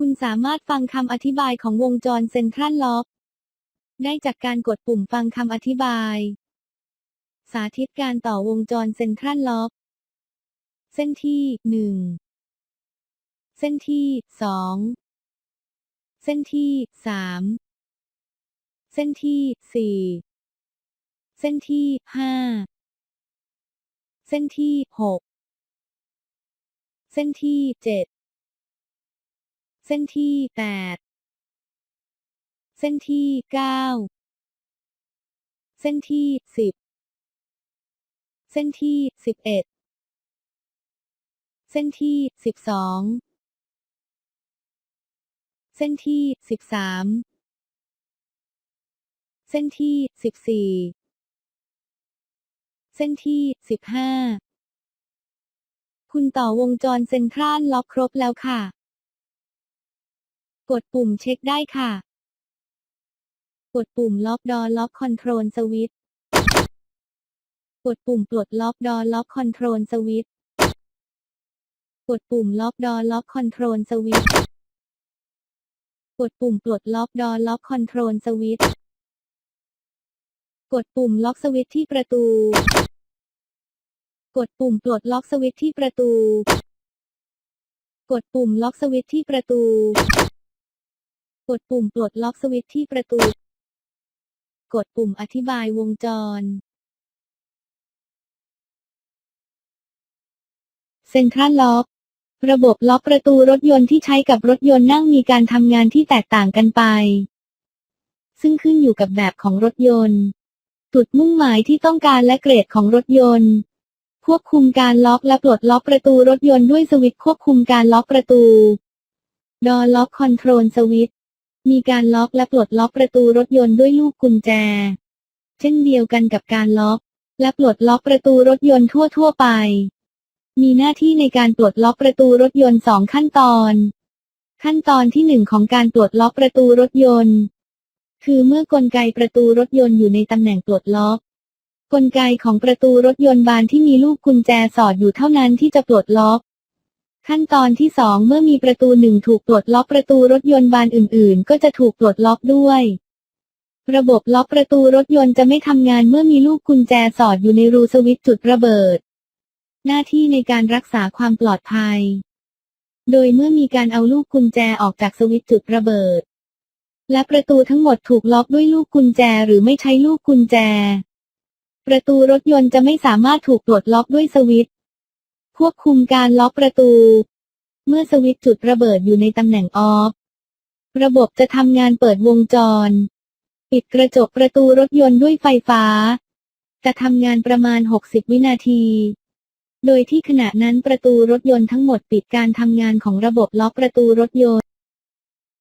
คุณสามารถฟังคำอธิบายของวงจรเซ็นทรัลล็อกได้จากการกดปุ่มฟังคำอธิบาย สาธิตการต่อวงจรเซ็นทรัลล็อก เส้นที่หนึ่งเส้นที่สองเส้นที่สามเส้นที่สี่เส้นที่ห้าเส้นที่หกเส้นที่เจ็ด เส้นที่แปดเส้นที่เก้าเส้นที่สิบเส้นที่สิบเอ็ดเส้นที่สิบสองเส้นที่สิบสามเส้นที่สิบสี่เส้นที่สิบห้าคุณต่อวงจรเซ็นทรัลล็อกครบแล้วค่ะ กดปุ่มเช็คได้ค่ะ กดปุ่มล็อกดอล็อกคอนโทรลสวิตช์กดปุ่มปลดล็อกดอล็อกคอนโทรลสวิตช์กดปุ่มล็อกดอล็อกคอนโทรลสวิตช์กดปุ่มปลดล็อกดอล็อกคอนโทรลสวิตช์กดปุ่มล็อกสวิตช์ที่ประตู กดปุ่มปลดล็อกสวิตช์ที่ประตู กดปุ่มล็อกสวิตช์ที่ประตู กดปุ่มปลดล็อกสวิตช์ที่ประตู กดปุ่มอธิบายวงจร เซ็นทรัลล็อก ระบบล็อกประตูรถยนต์ที่ใช้กับรถยนต์นั่งมีการทำงานที่แตกต่างกันไป ซึ่งขึ้นอยู่กับแบบของรถยนต์ จุดมุ่งหมายที่ต้องการและเกรดของรถยนต์ ควบคุมการล็อกและปลดล็อกประตูรถยนต์ด้วยสวิตช์ควบคุมการล็อกประตู ดอล็อกคอนโทรลสวิตช์ มีการล็อกและปลดล็อกประตูรถยนต์ด้วยลูกกุญแจ เช่นเดียวกันกับการล็อก และปลดล็อกประตูรถยนต์ทั่วๆไป มีหน้าที่ในการปลดล็อกประตูรถยนต์สองขั้นตอน ขั้นตอนที่หนึ่งของการปลดล็อกประตูรถยนต์ คือเมื่อกลไกประตูรถยนต์อยู่ในตำแหน่งปลดล็อก กลไกของประตูรถยนต์บานที่มีลูกกุญแจสอดอยู่เท่านั้นที่จะปลดล็อก ขั้นตอนที่สองเมื่อมีประตูหนึ่งถูกปลดล็อกประตูรถยนต์บานอื่น ๆ ก็จะถูกปลดล็อกด้วย ระบบล็อกประตูรถยนต์จะไม่ทำงานเมื่อมีลูกกุญแจสอดอยู่ในรูสวิตช์จุดระเบิด หน้าที่ในการรักษาความปลอดภัย โดยเมื่อมีการเอาลูกกุญแจออกจากสวิตช์จุดระเบิด และประตูทั้งหมดถูกล็อกด้วยลูกกุญแจหรือไม่ใช้ลูกกุญแจ ประตูรถยนต์จะไม่สามารถถูกปลดล็อกด้วยสวิตช์ ควบคุมการล็อกประตู เมื่อสวิตช์จุดระเบิดอยู่ในตำแหน่งออฟ ระบบจะทำงานเปิดวงจร ปิดกระจกประตูรถยนต์ด้วยไฟฟ้า จะทำงานประมาณ 60 วินาที โดยที่ขณะนั้นประตูรถยนต์ทั้งหมดปิดการทำงานของระบบล็อกประตูรถยนต์